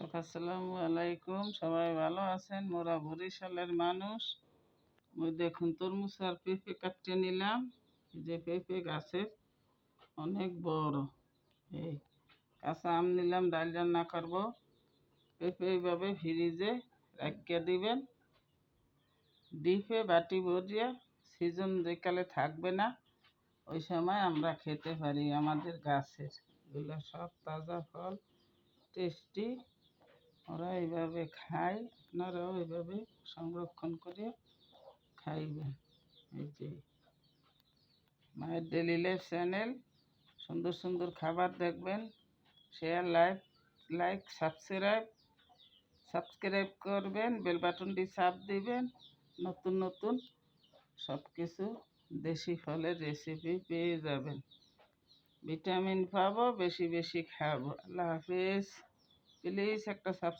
দর্শক, আসসালামু আলাইকুম। সবাই ভালো আছেন? মোরা বরিশালের মানুষ। ওই দেখুন, তরমুজ আর পেঁপে কাটতে নিলাম। যে পেঁপে গাছের অনেক বড়। এই কাঁচা আম নিলাম, ডাল রান্না করব। পেঁপে এইভাবে ফ্রিজে রাখিয়ে দিবেন। ডিপে বাটি ভরিয়ে সিজন যেকালে থাকবে না। ওই সময় আমরা খেতে পারি আমাদের গাছের। এগুলো সব তাজা ফল, টেস্টি। ওরা এইভাবে খায়, আপনারাও এইভাবে সংরক্ষণ করে খাইবেন। এই যে মায়ের ডেলি লাইফ চ্যানেল সুন্দর সুন্দর খাবার দেখবেন। Share like like subscribe subscribe করবেন বেল বাটনটি চাপ দিবেন। নতুন নতুন সব কিছু দেশি ফলের রেসিপি পেয়ে যাবেন। ভিটামিন পাবো, বেশি বেশি খাব। আল্লাহ হাফিজ। প্লিজ একটা সাবস্ক্রাইব